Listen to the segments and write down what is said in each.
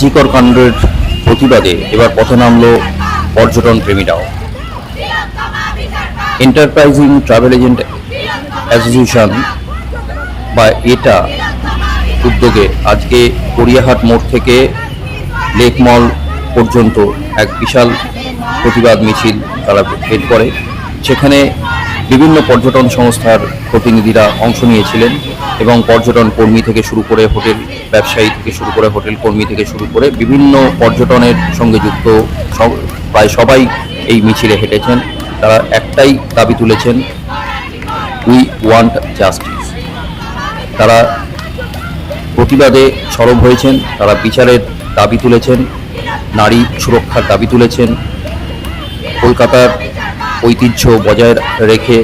আরজিকর কাণ্ডের প্রতিবাদে এবার পথে নামল পর্যটন প্রেমীরাও। এন্টারপ্রাইজিং ট্রাভেল এজেন্ট অ্যাসোসিয়েশন বা এটা উদ্যোগে আজকে গড়িয়াহাট মোড় থেকে লেক মল পর্যন্ত এক বিশাল প্রতিবাদ মিছিল তারা বের করে। সেখানে বিভিন্ন পর্যটন সংস্থার প্রতিনিধিরা অংশ নিয়েছিলেন এবং পর্যটন কর্মী থেকে শুরু করে হোটেল ব্যবসায়ী থেকে শুরু করে হোটেল কর্মী থেকে শুরু করে বিভিন্ন পর্যটনের সঙ্গে যুক্ত প্রায় সবাই এই মিছিলে হেঁটেছেন। তারা একটাই দাবি তুলেছেন উই ওয়ান্ট জাস্টিস তারা প্রতিবাদে সরব হয়েছেন, তারা বিচারের দাবি তুলেছেন, নারী সুরক্ষার দাবি তুলেছেন। কলকাতার ঐতিহ্য বজায় রেখে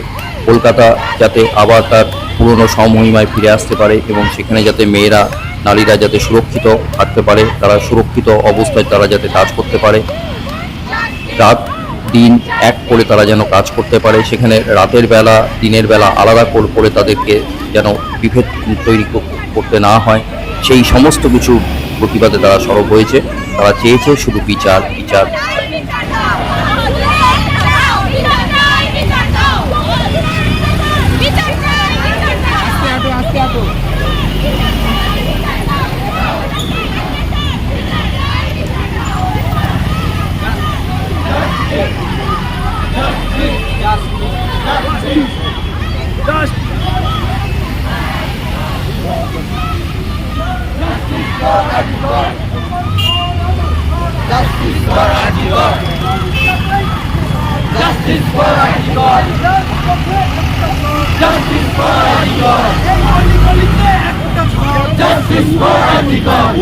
কলকাতা যাতে আবার তার পুরনো সমহিমায় ফিরে আসতে পারে এবং সেখানে যাতে মেয়েরা, নারীরা যাতে সুরক্ষিত থাকতে পারে, তারা সুরক্ষিত অবস্থায় তারা যাতে কাজ করতে পারে। রাত, দিন এক করে তারা যেন কাজ করতে পারে। সেখানে রাতের বেলা, দিনের বেলা আলাদা করে তাদেরকে যেন বিভেদ তৈরি করতে না হয়। সেই সমস্ত কিছু প্রতিবাদে তারা সরব হয়েছে। তারা চেয়েছে শুধু বিচার বিচার বিচার।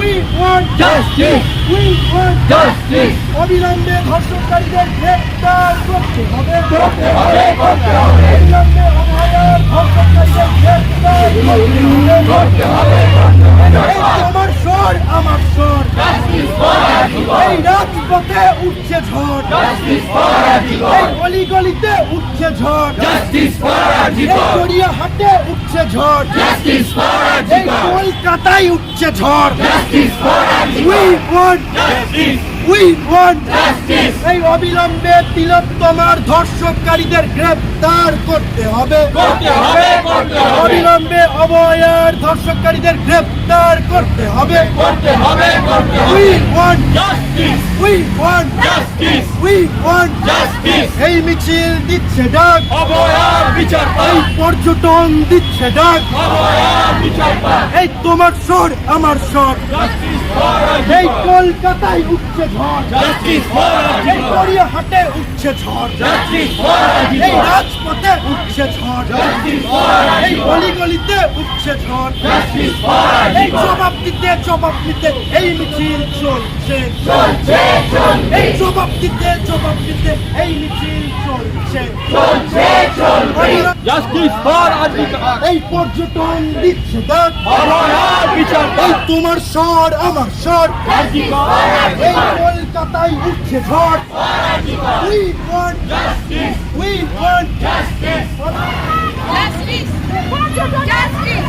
We want justice. We want justice. অবিলম্বে ধর্ষণকারীদের গ্রেপ্তার করতে হবে। করতে হবে করতে হবে। অবিলম্বে ধর্ষণকারীদের গ্রেপ্তার করতে হবে। আমার স্বর আমার স্বর। এই রাজপথে উঠছে ঝড়। এই অলিগলিতে উঠছে ঝড়। এই গড়িয়াহাটে উঠছে ঝড়। এই কলকাতায় উঠছে ঝড়। উই ওয়ান্ট উই ওয়ান্ট এই অবিলম্বে তিলোত্তমার ধর্ষককারীদের করতে হবে। অবিলম্বে অবয়ার ধর্ষককারীদের গ্রেপ্তার করতে হবে। We want we want we want এই মিছিল দিচ্ছে ডাক। বিচার এই পর্যটন দিচ্ছে ডাক। এই তোমার স্বর আমার স্বর। এই কলকাতায় উঠছে ঝড় এই গড়িয়াহাটে উঠছে ঝড়। এই রাজপথে উঠছে ঝড়। এই গলিগলিতে উঠছে ঝড়। এই জবাব দিতে জবাব দিতে এই মিছিল চলছে। এই জবাব দিতে জবাব দিতে এই মিছিল চলছে। জাস্টিস ফর আজকে এই পর্যটন দিচ্ছে বিচার এই তোমার স্বর আমার স্বর। এই কলকাতায় উঠছে ঝড় we want Justice! We want justice! Justice! Justice! We want justice!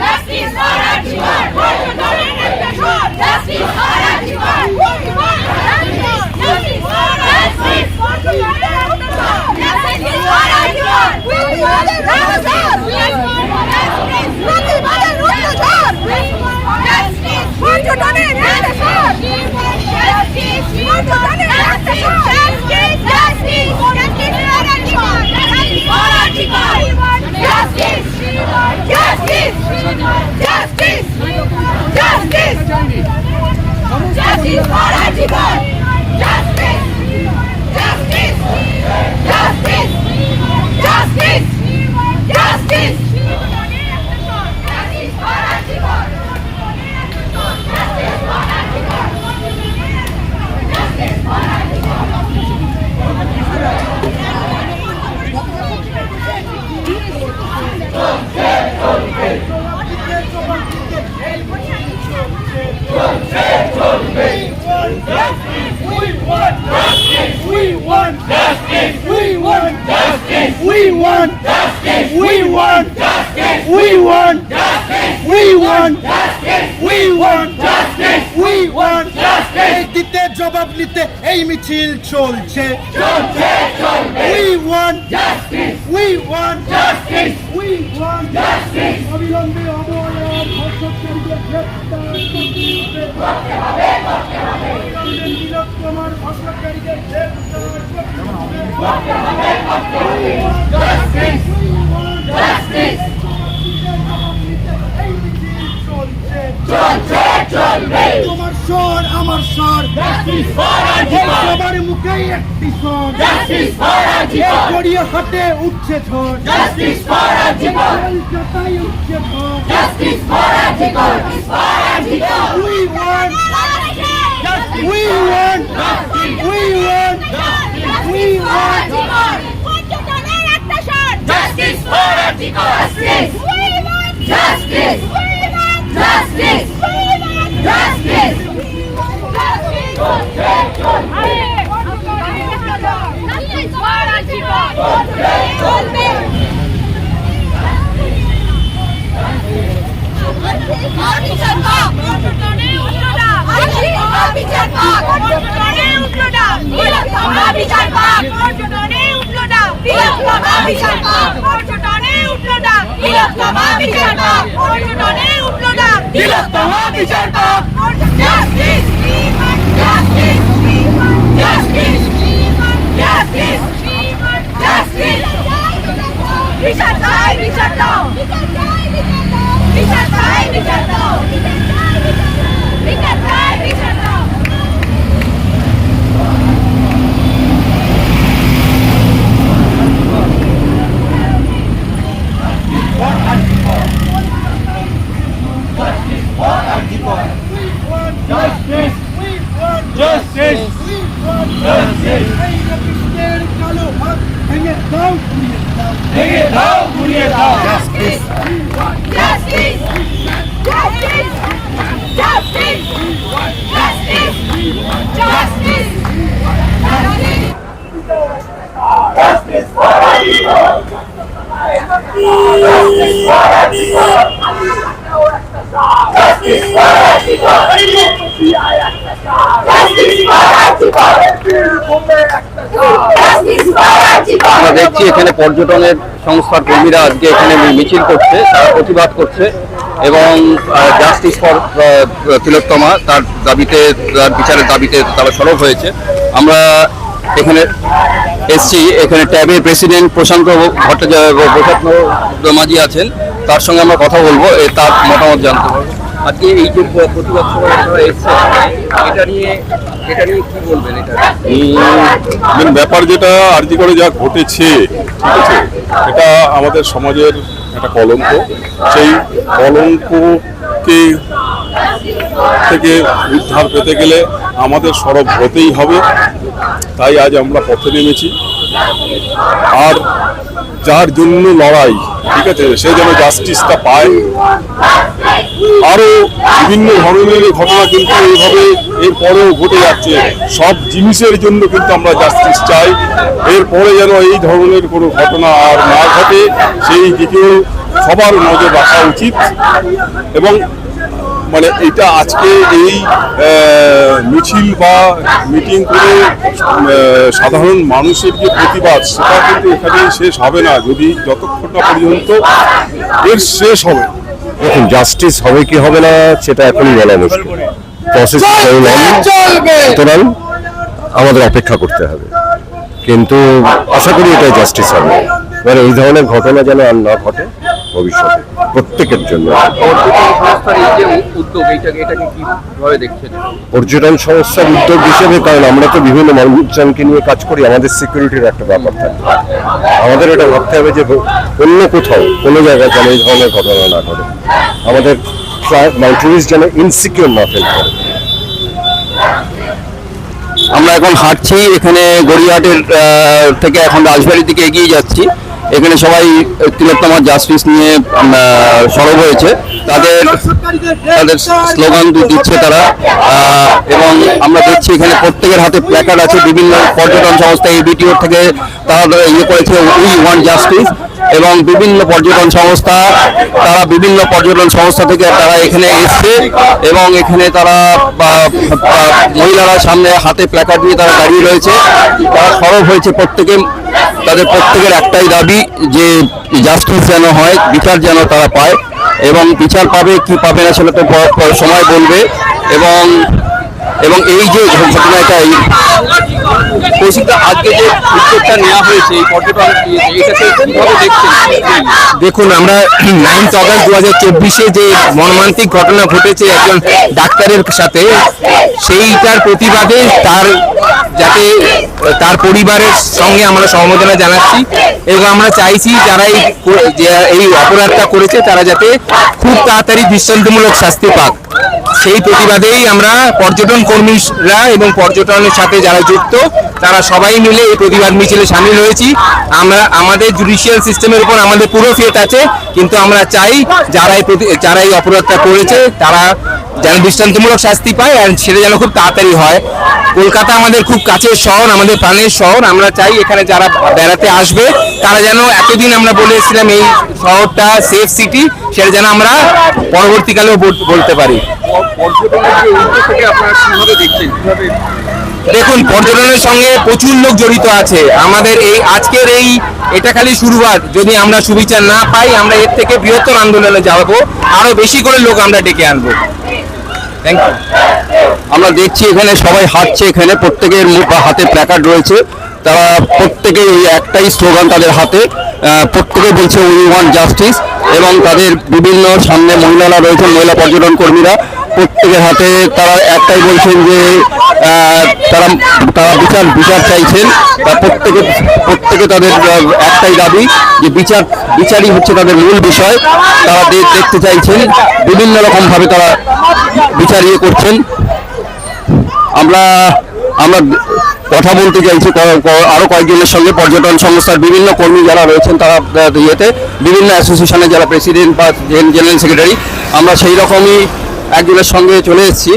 Justice! প্রতিবাদের অত্যাচার! Justice! We want justice. We want justice. We want justice. We want justice. We want justice. We want justice. দিতে জবাব নিতে এই মিছিল চলছে চলছে চলবে We want justice. We want justice. We want justice. অবিলম্বে অবহেলার ধর্ষককারীদের গ্রেফতার করতে হবে করতে হবে অবিলম্বে তিলোত্তমার ধর্ষককারীদের গ্রেফতার করতে হবে তোমার স্বর আমার স্বর। সবার মুখেই একটি স্বর। গড়িয়ে হাতে উঠছে ঝড়। কলকাতায় উঠছে ঝড়। We want, we want, we want, we want. পর্যটনের একটা shot justice for RG Kar justice we want justice we want justice we want justice justice for RG Kar বিচার চাই বিচার দাও বিচার চাই বিচার দাও বিচার চাই বিচার দাও Justice! We want Justice! We want Justice! এই রাপিস্টের কালো হাত ভেঙে দাও ঘুরিয়ে দাও ভেঙে দাও ঘুরিয়ে দাও Justice! Justice! Justice! Justice! Justice! Justice! আমরা দেখছি এখানে পর্যটনের সংস্থার কর্মীরা আজকে এখানে মিছিল করছে, তারা প্রতিবাদ করছে এবং জাস্টিস ফর তিলোত্তমা তার দাবিতে, তার বিচারের দাবিতে তারা সরব হয়েছে। আমরা এখানে এসছি, এখানে ট্যাবের প্রেসিডেন্ট প্রশান্ত ভট্টাচার্য প্রশান্ত মাঝি আছেন। তার সঙ্গে আমরা কথা বলব তার মতামত জানতে পারব। আজকে এই যে প্রতিবাদ সভায় এটা নিয়ে এটা নিয়ে কি বলবেন এটা? ব্যাপার যেটা আরজি করে যা ঘটেছে, ঠিক আছে, এটা আমাদের সমাজের একটা কলঙ্ক। সেই কলঙ্ককে থেকে উদ্ধার পেতে গেলে আমাদের সরব হতেই হবে, তাই আজ আমরা পথে নেমেছি। আর যার জন্য লড়াই ঠিক আছে সে যেন জাস্টিসটা পায়। আরও বিভিন্ন ধরনের ঘটনা কিন্তু এইভাবে এরপরেও ঘটে যাচ্ছে। সব জিনিসের জন্য কিন্তু আমরা জাস্টিস চাই। এরপরে যেন এই ধরনের কোনো ঘটনা আর না ঘটে, সেই দিকেও সবার নজর রাখা উচিত। এবং মানে এটা আজকে এই মিছিল বা মিটিং করে সাধারণ মানুষের যে প্রতিবাদ সেটা কিন্তু এখানে শেষ হবে না। যদি যতক্ষণ না পর্যন্ত এর শেষ হবে। দেখুন জাস্টিস হবে কি হবে না সেটা এখনই বলা মুশকিল। প্রসেস সুতরাং আমাদের অপেক্ষা করতে হবে। কিন্তু আশা করি এটা জাস্টিস হবে। মানে এই ধরনের ঘটনা যেন আর না ঘটে ভবিষ্যতে প্রত্যেকের জন্য পর্যটন সংস্থার এই যে উদ্যোগ এইটাকে এটাকে কীভাবে দেখছেন? পর্যটন সংস্থার উদ্যোগ হিসেবে কারণ আমরা তো বিভিন্ন মানুষজনকে নিয়ে কাজ করি আমাদের সিকিউরিটির একটা ব্যাপার থাকে। আমাদের এটা ভাবতে হবে যে অন্য কোথাও কোনো জায়গায় যেন এই ধরনের ঘটনা না ঘটে। আমাদের মানে টুরিস্ট যেন ইনসিকিউর না ফেল করে। আমরা এখন হাঁটছি এখানে গড়িয়াহাটের আহ, থেকে এখন রাজবাড়ির দিকে এগিয়ে যাচ্ছি। এখানে সবাই তিলোত্তমা জাস্টিস নিয়ে সরব হয়েছে। তাদের তাদের স্লোগান দিচ্ছে তারা। এবং আমরা দেখছি এখানে প্রত্যেকের হাতে প্ল্যাকার্ড আছে, বিভিন্ন পর্যটন সংস্থা এই বিটিওর থেকে তারা ইয়ে করেছে উই ওয়ান্ট জাস্টিস এবং বিভিন্ন পর্যটন সংস্থা, তারা বিভিন্ন পর্যটন সংস্থা থেকে তারা এখানে এসছে এবং এখানে তারা মহিলারা সামনে হাতে প্ল্যাকার্ড নিয়ে তারা দাঁড়িয়ে রয়েছে। তারা সরব হয়েছে প্রত্যেকে। তাদের প্রত্যেকের একটাই দাবি যে জাস্টিস যেন হয়, বিচার যেন তারা পায় এবং বিচার পাবে, কি পাবে না সেটা তো সময় বলবে এবং এবং এই যে ঘটনাটা এই নেওয়া হয়েছে দেখুন, আমরা নাইন্থ অগস্ট দু হাজার চব্বিশে যে মর্মান্তিক ঘটনা ঘটেছে একজন ডাক্তারের সাথে, সেইটার প্রতিবাদে তার যাতে, তার পরিবারের সঙ্গে আমরা সমবেদনা জানাচ্ছি এবং আমরা চাইছি যারা এই অপরাধটা করেছে, তারা যাতে খুব তাড়াতাড়ি দৃষ্টান্তমূলক শাস্তি পাক। সেই প্রতিবাদেই আমরা পর্যটন কর্মীরা এবং পর্যটনের সাথে যারা যুক্ত, তারা সবাই মিলে এই প্রতিবাদ মিছিলে সামিল হয়েছি। আমরা, আমাদের জুডিশিয়াল সিস্টেমের উপর আমাদের পুরো ফেত আছে, কিন্তু আমরা চাই যারা এই যারা এই অপরাধটা করেছে, তারা যেন দৃষ্টান্তমূলক শাস্তি পায় আর সেটা যেন খুব তাড়াতাড়ি হয়। কলকাতা আমাদের খুব কাছের শহর, আমাদের প্রাণের শহর। আমরা চাই এখানে যারা বেড়াতে আসবে, তারা যেন এতদিন আমরা বলে এসেছিলাম এই শহরটা সেফ সিটি সেটা যেন আমরা পরবর্তীকালেও বল- বলতে পারি। দেখুন, পর্যটনের সঙ্গে প্রচুর লোক জড়িত আছে। আমাদের এই আজকের এই, এটা খালি শুরুয়াত যদি আমরা সুবিচার না পাই, আমরা এর থেকে বৃহত্তর আন্দোলনে যাব। আরও বেশি করে লোক আমরা ডেকে আনব। থ্যাংক ইউ আমরা দেখছি এখানে সবাই হাঁটছে এখানে, প্রত্যেকের বা হাতে প্ল্যাকার্ড রয়েছে। তারা প্রত্যেকে এই একটাই স্লোগান তাদের হাতে। প্রত্যেকে বলছে উই ওয়ান্ট জাস্টিস এবং তাদের বিভিন্ন সামনে মহিলারা রয়েছেন, মহিলা পর্যটন কর্মীরা। প্রত্যেকের হাতে তারা একটাই বলছেন যে তারা তারা বিচার বিচার চাইছেন। তা প্রত্যেকে প্রত্যেকে তাদের একটাই দাবি যে বিচার, বিচারই হচ্ছে তাদের মূল বিষয়। তারা দেখতে চাইছেন, বিভিন্ন রকম ভাবে তারা বিচার ইয়ে করছেন। আমরা আমরা কথা বলতে চাইছি, ক- ক- আরও কয়েকজনের সঙ্গে। পর্যটন সংস্থার বিভিন্ন কর্মী যারা রয়েছেন, তারা ইয়েতে, বিভিন্ন অ্যাসোসিয়েশনের যারা প্রেসিডেন্ট বা জেনারেল সেক্রেটারি, আমরা সেই রকমই একজনের সঙ্গে চলে এসেছি।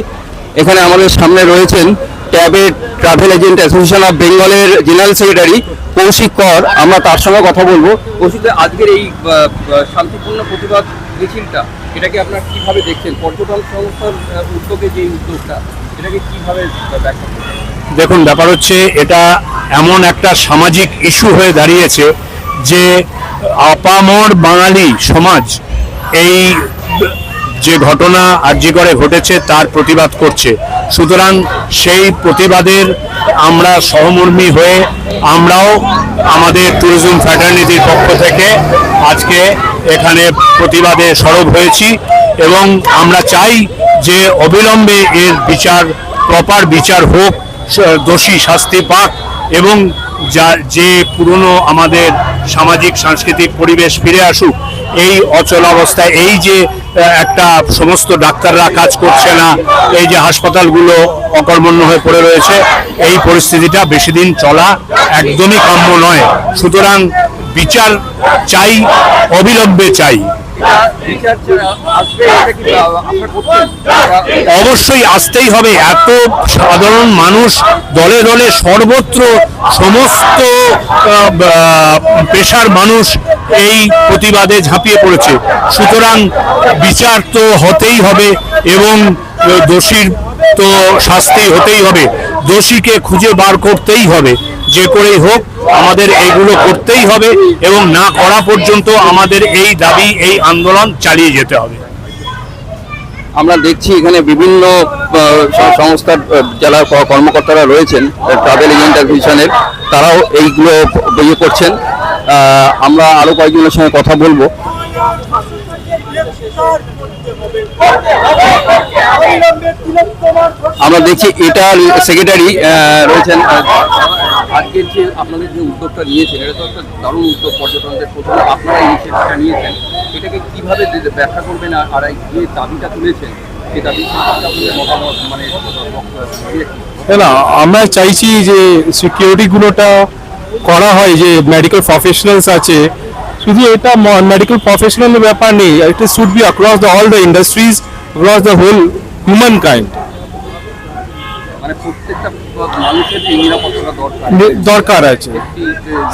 এখানে আমাদের সামনে রয়েছেন ট্যাবে ট্রাভেল এজেন্ট অ্যাসোসিয়েশন অফ বেঙ্গলের জেনারেল সেক্রেটারি কৌশিক কর। আমরা তার সঙ্গে কথা বলব। কৌশিক, আজকের এই শান্তিপূর্ণ প্রতিবাদ মিছিলটা, এটাকে আপনার কীভাবে দেখছেন? পর্যটন সংস্থার উদ্যোগে যে উদ্যোগটা, এটাকে কীভাবে ব্যাখ্যা দেখুন, ব্যাপার হচ্ছে এটা এমন একটা সামাজিক ইস্যু হয়ে দাঁড়িয়েছে যে আপামর বাঙালি সমাজ এই যে ঘটনা আর্জি করে ঘটেছে তার প্রতিবাদ করছে। সুতরাং সেই প্রতিবাদের আমরা সহমর্মী হয়ে আমরাও আমাদের ট্যুরিজম ফ্র্যাটার্নিটির পক্ষ থেকে আজকে এখানে প্রতিবাদে সরব হয়েছি এবং আমরা চাই যে অবিলম্বে এর বিচার প্রপার বিচার হোক, দোষী শাস্তি পাক এবং যা, যে পুরনো আমাদের সামাজিক, সাংস্কৃতিক পরিবেশ ফিরে আসুক, এই অচল অবস্থায় এই যে একটা সমস্ত ডাক্তাররা কাজ করছে না। এই যে হাসপাতালগুলো অকর্মণ্য হয়ে পড়ে রয়েছে, এই পরিস্থিতিটা বেশি দিন চলা একদমই কাম্য নয়। সুতরাং বিচার চাই, অবিলম্বে চাই। অবশ্যই আসতেই হবে। এত সাধারণ মানুষ দলে দলে সর্বত্র সমস্ত পেশার মানুষ এই প্রতিবাদে ঝাঁপিয়ে পড়েছে। সুতরাং বিচার তো হতেই হবে এবং দোষীর তো শাস্তি হতেই হবে। দোষীকে খুঁজে বার করতেই হবে। যে করেই হোক, আমাদের এইগুলো করতেই হবে এবং না করা পর্যন্ত আমাদের এই দাবি, এই আন্দোলন চালিয়ে যেতে হবে। আমরা দেখছি এখানে বিভিন্ন সংস্থার যারা কর্মকর্তারা রয়েছেন, ট্রাভেল এজেন্ট অ্যাসোসিয়েশনের তারাও এইগুলো ইয়ে করছেন আমরা আরও কয়েকজনের সঙ্গে কথা বলব। আমরা দেখছি এটা সেক্রেটারি রয়েছেন আজকের যে আপনাদের যে উদ্যোগটা নিয়েছেন এটা তো একটা দারুণ উদ্যোগ পর্যটনদের প্রথমে আপনারা ইনিশিয়েটিভটা নিয়েছেন এটাকে কীভাবে ব্যাখ্যা করবেন আর যে দাবিটা তুলেছেন সেই দাবি মতামত মানে বক্তব্য- না আমরা চাইছি যে সিকিউরিটিগুলোটা করা হয় যে মেডিকেল প্রফেশনালস আছে। শুধু এটা মেডিকেল প্রফেশনাল ব্যাপার নেই it should be across the all the industries across the whole human kind দরকার আছে।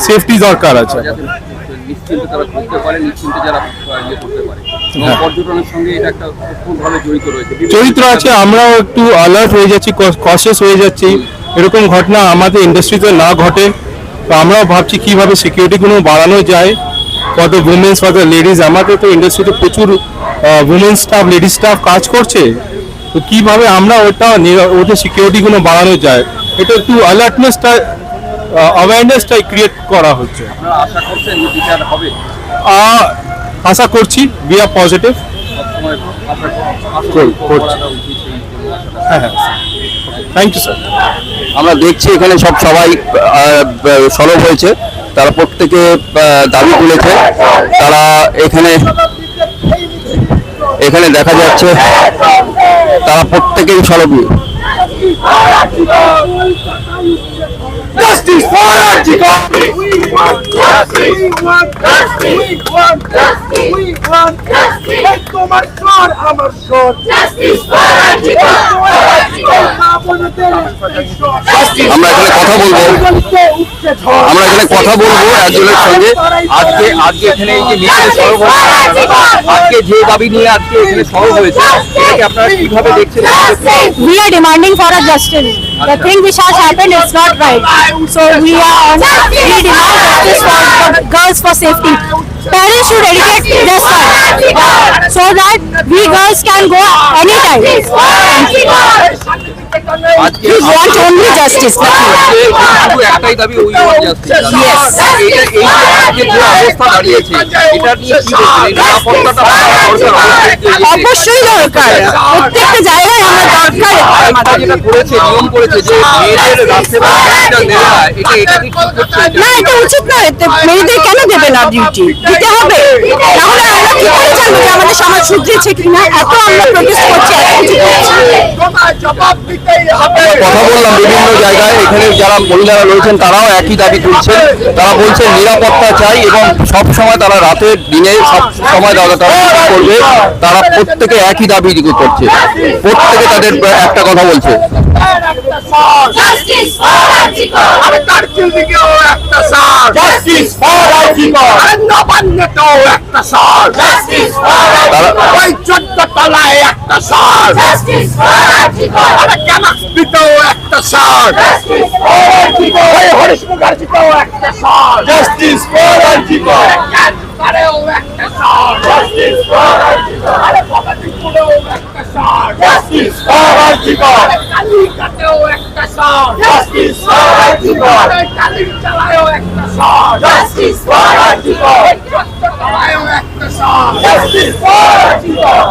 সেফটি দরকার আছে। নিশ্চিন্তে তারা করতে পারে নিশ্চিন্তে যারা ইয়ে করতে পারে। হ্যাঁ। পর্যটনের সঙ্গে এটা একটা খুবভাবে জড়িত রয়েছে। চরিত্র আছে আমরাও একটু অ্যালার্ট হয়ে যাচ্ছি কশিয়াস হয়ে যাচ্ছি। এরকম ঘটনা আমাদের ইন্ডাস্ট্রিতে না ঘটে। তো আমরাও ভাবছি কীভাবে সিকিউরিটিগুলো বাড়ানো যায় দ্য উমেন্স ফর লেডিস আমাদের তো ইন্ডাস্ট্রিতে প্রচুর উমেন্স স্টাফ লেডিস স্টাফ কাজ করছে। তো কীভাবে আমরা ওটা ওদের সিকিউরিটিগুলো বাড়ানো যায় এটা একটু অ্যালার্টনেসটা অ্যাওয়ারনেসটাই ক্রিয়েট করা হচ্ছে। আশা করছি বি আর পজিটিভ করছি। হ্যাঁ হ্যাঁ থ্যাংক ইউ স্যার আমরা দেখছি এখানে সব সবাই সরব হয়েছে তারা প্রত্যেকে দাবি তুলেছে তারা এখানে এখানে দেখা যাচ্ছে তারা প্রত্যেকেই সরবী Justice for justice! We want justice! We want justice! We want justice! এই তোমার স্বর আমার স্বর Justice for Antigone! আমরা এখানে কথা বলব আমরা এখানে কথা বলব একজনের সঙ্গে আজকে আজকে এখানে এই যে মিছিলে সরব আজকে যে দাবি নিয়ে আজকে এখানে সরব হয়েছে এটাকে আপনারা কীভাবে দেখছেন We are demanding for a justice. The thing which has happened is not right. So we are on, we demand justice for, for girls for safety. Parents should educate their son so that we girls can go anytime. একটাই দাবি ওই অবশ্যই দরকার। প্রত্যেকটা জায়গায় আমার দরকার। করেছে নিয়ম করেছে যে মেয়েদের না এটা উচিত নয়। মেয়েদের কেন দেবে না ডিউটি দিতে হবে। তাহলে আমরা কি করে জানব আমাদের সমাজ শুধরেছে কিনা? এত আমরা প্রোটেস্ট করছি এত কিছু করছি। জবাব হবে কথা বললাম বিভিন্ন জায়গায়। এখানে যারা মহিলারা রয়েছেন তারাও একই দাবি তুলছেন। তারা বলছেন নিরাপত্তা চাই এবং সব সময় তারা রাতে দিনে সব সময় তারা তারা করবে? তারা প্রত্যেকে একই দাবি করছে। প্রত্যেকে তাদের একটা কথা বলছে। একটা সার জাস্টিস ফর আর্জিকর আরে নবান্নতেও একটা সার জাস্টিস ফর আর্জিকর ওই চোদ্দ তলায় একটা সার জাস্টিস ফর আর্জিকর আরে কেমাসপিতেও একটা সার জাস্টিস ফর আর্জিকর ওই হরিশ মুখার্জিতেও একটা সার জাস্টিস ফর আর্জিকর ক্যান্সারেও একটা সার জাস্টিস ফর আর্জিকর আরে ভবানীপুরেও একটা সার জাস্টিস ফর আর্জিকর আরে কালিকাতেও একটা সার জাস্টিস ফর আর্জিকর আরে কালিচালায়ও একটা সার জাস্টিস ফর আর্জিকর চট্টগ্রামেও একটা সার justice for RG Kar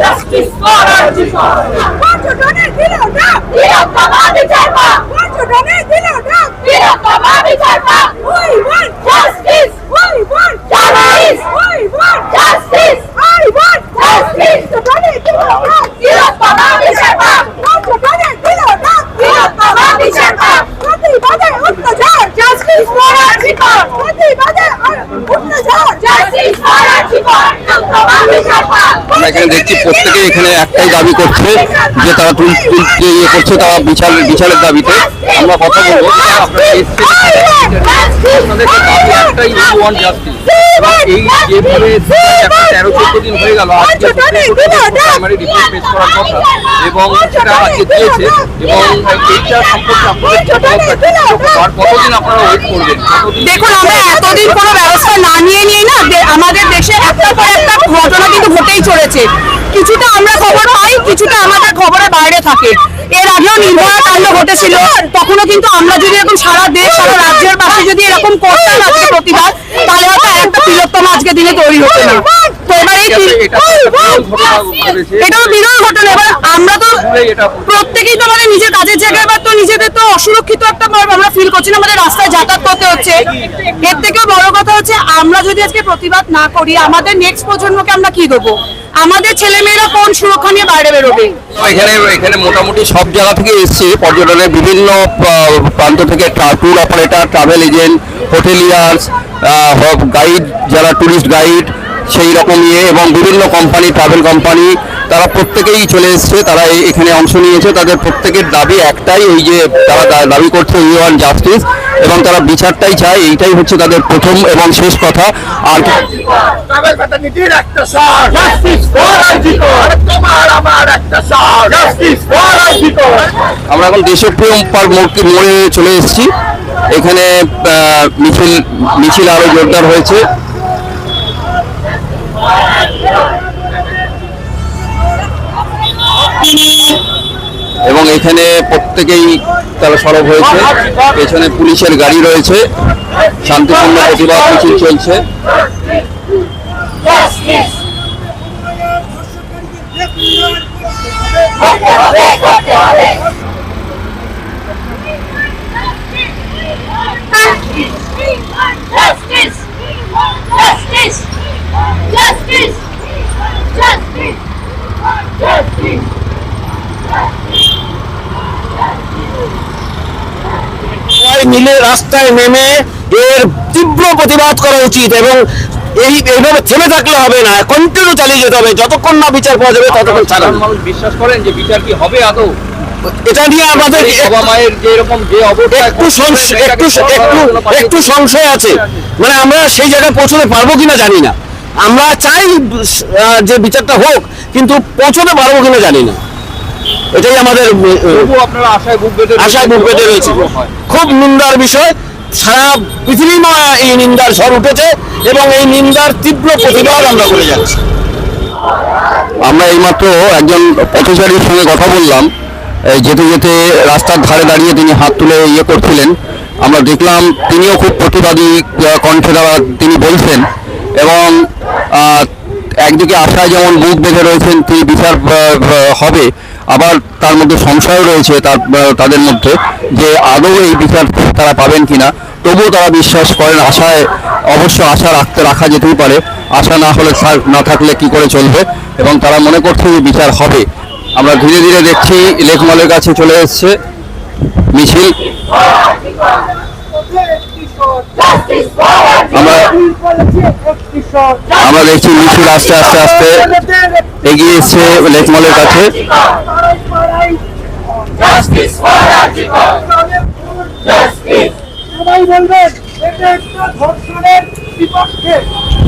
justice for RG Kar পর্যটনের দিল না বীরত্তমা বিচার পা পর্যটনের দিল না বীরত্তমা বিচার পা we want justice we want justice we want justice I want justice পর্যটনের দিল না বীরত্তমা বিচার পা পর্যটনের দিল না বীরত্তমা বিচার পা প্রতিবাদে অত্যাচার জাস্টিস ফর আর্জিকর প্রতিবাদে অত্যাচার জাস্টিস ফর আর্জিকর বীরত্তমা বিচার পা আমরা এখানে দেখছি প্রত্যেকে এখানে একটাই দাবি করছে যে তারা তুল তুলতে ইয়ে করছে তারা বিশাল বিশালের দাবিতে। আমরা কথা বলব। দাবি একটাই উই ওয়ান্ট জাস্টিস এই যেভাবে তেরো চোদ্দ দিন হয়ে গেল আজকে প্রাইমারি রিপোর্ট পেশ করার কথা। এবং সেটা আজকে দিয়েছে এবং এইটা সম্পর্কে আপনাদের কি বক্তব্য? আর কতদিন আপনারা ওয়েট করবেন? দেখুন আমরা এতদিন কোনো ব্যবস্থা না নিয়ে নিয়ে না আমাদের দেশে একটার পর একটা ঘটনা কিন্তু ঘটেই চলেছে। কিছুটা আমরা খবর পাই কিছুটা আমাদের খবরের বাইরে থাকে। এর আগেও নির্ভয়া কাণ্ড ঘটেছিল। তখনও কিন্তু আমরা যদি এরকম সারা দেশ সারা রাজ্যের পাশে যদি এরকম করতাম আজকে প্রতিবাদ তাহলে হয়তো একটা তিলোত্তম আজকে দিনে তৈরি হতো না। তো এবার এই তিল- এটা তো বিরল ঘটনা ঘটেছে। এটাও বিরল ঘটনা। এবার আমরা তো প্রত্যেকেই তো আমাদের নিজের কাজের জায়গায় বা তো নিজেদের তো অসুরক্ষিত একটা আমরা ফিল করছি না আমাদের রাস্তায় যাতায়াত করতে হচ্ছে। এর থেকেও বড় কথা হচ্ছে আমরা যদি আজকে প্রতিবাদ না করি আমাদের নেক্সট প্রজন্মকে আমরা কি দেবো? আমাদের ছেলেমেয়েরা কোন সুরক্ষা নিয়ে বাইরে বেরোবে? এখানে এখানে মোটামুটি সব জায়গা থেকে এসছে। পর্যটনের বিভিন্ন প্রান্ত থেকে tour operator, travel agent, hoteliers guide, যারা ট্যুরিস্ট গাইড, সেই রকম ইয়ে এবং বিভিন্ন কোম্পানি, ট্রাভেল কোম্পানি, তারা প্রত্যেকেই চলে এসছে। তারা এখানে অংশ নিয়েছে। তাদের প্রত্যেকের দাবি একটাই এই যে তারা দাবি করছে ওয়ান জাস্টিস এবং তারা বিচারটাই চায় এইটাই হচ্ছে তাদের প্রথম এবং শেষ কথা। আর আমার এখন দেশপ্রিয় পার্ক মোড়কে মোড়ে চলে এসেছি। এখানে আহ, মিছিল মিছিল আরও জোরদার হয়েছে। এবং এখানে প্রত্যেকেই তারা সরব হয়েছে। পেছনে পুলিশের গাড়ি রয়েছে। শান্তিপূর্ণ প্রতিবাদ মিছিল চলছে! Justice! Justice! Justice! Justice! মিলে রাস্তায় নেমে এর তীব্র প্রতিবাদ করা উচিত এবং এই এইভাবে থেমে থাকলে হবে না কন্টিনিউ চালিয়ে যেতে হবে যতক্ষণ না বিচার পাওয়া যাবে ততক্ষণ চালান মানুষ বিশ্বাস করেন যে বিচার কি হবে আদৌ? এটা নিয়ে আমাদের একটু একটু একটু সংশয় আছে। মানে আমরা সেই জায়গায় পৌঁছতে পারব কিনা জানি না। আমরা চাই যে বিচারটা হোক কিন্তু পৌঁছতে পারব কিনা জানি না। এটাই আমাদের আশায় বুক বেঁধে আশায় বুক বেঁধে রয়েছে। খুব নিন্দার বিষয় সারা পৃথিবীময় এই নিন্দার ঝড় উঠেছে এবং এই নিন্দার তীব্র প্রতিবাদ আমরা করে যাচ্ছি। আমরা এইমাত্র একজন পথচারীর সঙ্গে কথা বললাম। এই যেতে যেতে রাস্তার ধারে দাঁড়িয়ে তিনি হাত তুলে ইয়ে করছিলেন। আমরা দেখলাম তিনিও খুব প্রতিবাদী কণ্ঠে দ্বারা তিনি বলছেন এবং একদিকে আশায় যেমন বুক বেঁধে রয়েছেন তিনি বিচার হবে আবার তার মধ্যে সংশয় রয়েছে তার তাদের মধ্যে যে আদৌ এই বিচার তারা পাবেন কিনা। তবুও তারা বিশ্বাস করেন, আশায়, অবশ্য আশা রাখতে রাখা যেতেই পারে। আশা না হলে না থাকলে কি করে চলবে? এবং তারা মনে করছে যে বিচার হবে। আমরা ধীরে ধীরে দেখছি লেকমলের কাছে চলে এসছে মিছিল। আমরা দেখছি মিছিল আস্তে আস্তে আস্তে এগিয়ে এসছে লেকমলের কাছে। সবাই এটা একটা বিপক্ষে।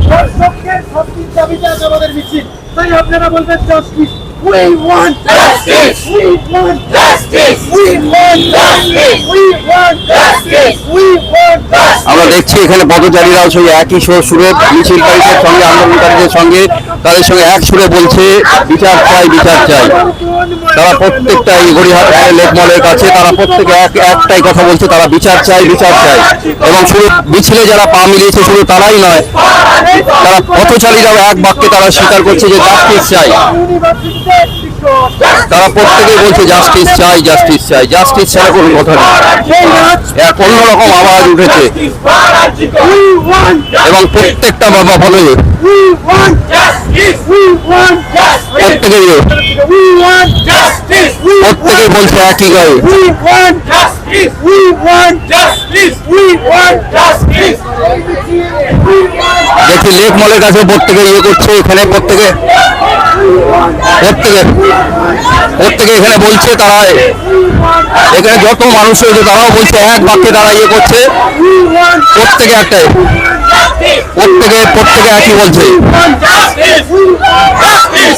ধর্ষকদের শাস্তির দাবিতে আজ আমাদের মিছিল। তাই আপনারা বলবেন justice We want justice. We want justice. We want justice. We want justice. We want justice. আমরা দেখছি এখানে পথচারীরাও সেই একই সুর- সুরে মিছিলকারীদের সঙ্গে আন্দোলনকারীদের সঙ্গে তাদের সঙ্গে এক সুরে বলছে বিচার চাই বিচার চাই তারা প্রত্যেকটা এই গড়িহাট লেকমলের কাছে তারা প্রত্যেকে এক একটাই কথা বলছে তারা বিচার চাই বিচার চাই এবং শুধু মিছিলে যারা পা মিলিয়েছে শুধু তারাই নয় তারা পথচারীরাও এক বাক্যে তারা স্বীকার করছে যে জাস্টিস চাই। তারা প্রত্যেকেই বলছে জাস্টিস চাই জাস্টিস চাই জাস্টিস ছাড়া কোনো কথা নেই এক অন্যরকম আওয়াজ উঠেছে এবং প্রত্যেকটা বাবা want justice. প্রত্যেকেই বলছে একই গায়ে দেখি লেক মলের কাছে প্রত্যেকে ইয়ে করছে এখানে প্রত্যেকে প্রত্যেকে প্রত্যেকে এখানে বলছে তারা, এখানে যত মানুষ রয়েছে তারাও বলছে এক বাক্যে তারা ইয়ে করছে। প্রত্যেকে একটাই। প্রত্যেকে প্রত্যেকে একই বলছে।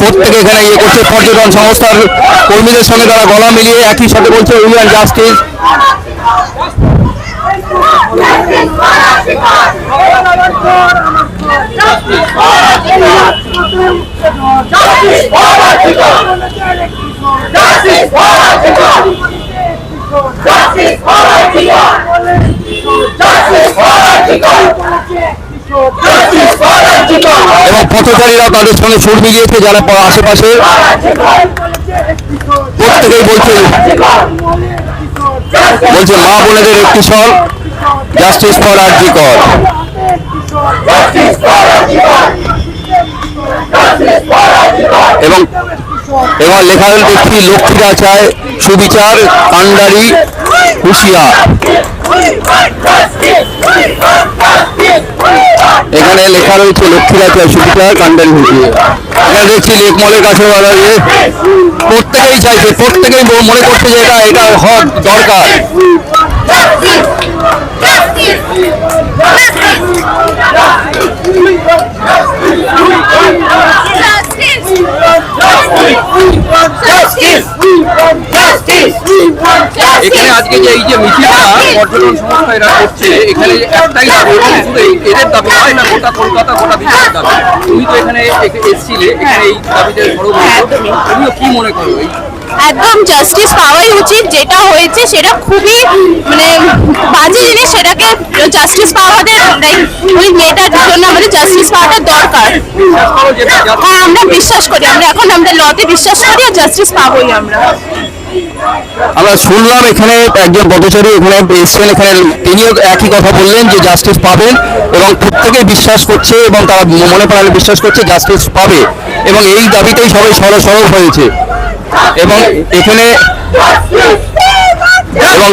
প্রত্যেকে এখানে ইয়ে করছে। পর্যটন সংস্থার কর্মীদের সঙ্গে তারা গলা মিলিয়ে একই সাথে বলছে ইউনিয়ন জাস্টিস এবং পথচারীরাও তাদের সঙ্গে সুর মিলিয়েছে যারা আশেপাশে প্রত্যেকেই বলছে বলছে মা বোনেদের একটি স্বর জাস্টিস ফর আরজি কর এবং এবং লেখা হল দেখছি লক্ষ্মীরা চায়, সুবিচার কান্ডারি হুঁশিয়ার। এখানে লেখা রয়েছে লক্ষ্মীরাজ সুবিচার কান্ডারি হুটি এখানে দেখছি লেকমলের কাছে বলা যে প্রত্যেকেই চাইছে প্রত্যেকেই মনে করছে যে এটা এটা হক, দরকার। এখানে আজকে যে এই যে মিছিলটা পর্যটন সংস্থা এরা করছে এখানে একটাই দাবি এদের দাবি নয় না গোটা কলকাতা গোটা বিশ্বের দাবি। তুমি তো এখানে এসছিলে এখানে এই দাবিতে সরব তুমিও কি মনে করো এই? একদম জাস্টিস পাওয়াই উচিত যেটা হয়েছে সেটা খুবই মানে বাজে জিনিস সেটাকে জাস্টিস পাওয়াদের লাইক ওই মেয়েটার জন্য আমাদের জাস্টিস পাওয়াটা দরকার। হ্যাঁ আমরা বিশ্বাস করি আমরা এখন আমরা লতে বিশ্বাস করি আর জাস্টিস পাবোই আমরা। আমরা শুনলাম এখানে একজন পথচারী এখানে এসছেন এখানে তিনিও একই কথা বললেন যে জাস্টিস পাবেন এবং প্রত্যেকে বিশ্বাস করছে এবং তারা মনে প্রাণে বিশ্বাস করছে জাস্টিস পাবে এবং এই দাবিতেই সবাই সরব সরব হয়েছে। এবং এখানে এবং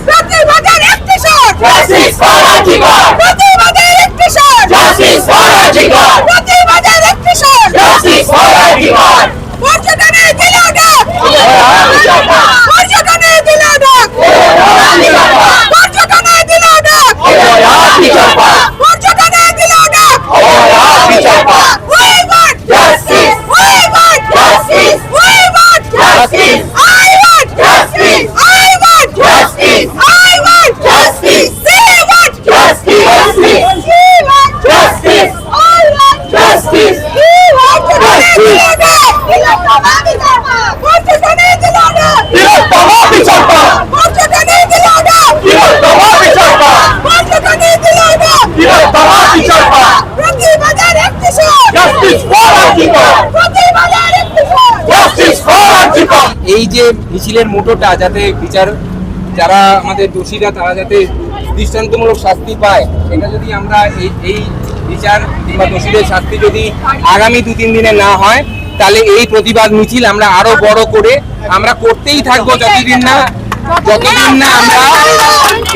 প্রতিবাদের একটি স্বর প্রতিবাদের একটি স্বর প্রতিবাদের একটি স্বর পর্যটনের দিল ডাক পর্যটনের দিল ডাক পর্যটনের দিল ডাক পর্যটনের দিল ডাক We want justice. We want justice. We want justice. I want justice. I want justice. I want justice. We want justice. We want justice. I want justice. We want justice. পর্যটনের দিল ডাক পর্যটনের দিল ডাক পর্যটনের দিল ডাক প্রতিবাদের একটি স্বর প্রতিবাদের একটি স্বর এই যে মিছিলের মোটোটা যাতে বিচার, যারা আমাদের দোষীরা, তারা যাতে দৃষ্টান্তমূলক শাস্তি পায়, এটা যদি আমরা এই এই বিচার কিংবা দোষীদের শাস্তি যদি আগামী দু তিন দিনে না হয়, তাহলে এই প্রতিবাদ মিছিল আমরা আরও বড় করে আমরা করতেই থাকব যতদিন না যতদিন না আমরা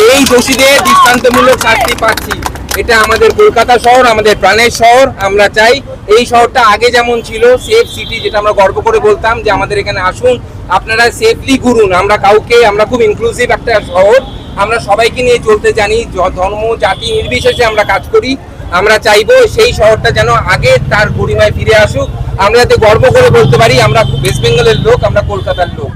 এই দোষীদের দৃষ্টান্তমূলক শাস্তি পাচ্ছি। এটা আমাদের কলকাতা শহর, আমাদের প্রাণের শহর, আমরা চাই এই শহরটা আগে যেমন ছিল সেফ সিটি যেটা আমরা গর্ব করে বলতাম যে আমাদের এখানে আসুন আপনারা সেফলি ঘুরুন। আমরা কাউকে, আমরা খুব ইনক্লুসিভ একটা শহর। আমরা সবাইকে নিয়ে চলতে জানি ধর্ম, জাতি নির্বিশেষে আমরা কাজ করি। আমরা চাইব সেই শহরটা যেন আগে তার গরিমায় ফিরে আসুক। আমরা যাতে গর্ব করে বলতে পারি, আমরা ওয়েস্ট বেঙ্গলের লোক, আমরা কলকাতার লোক।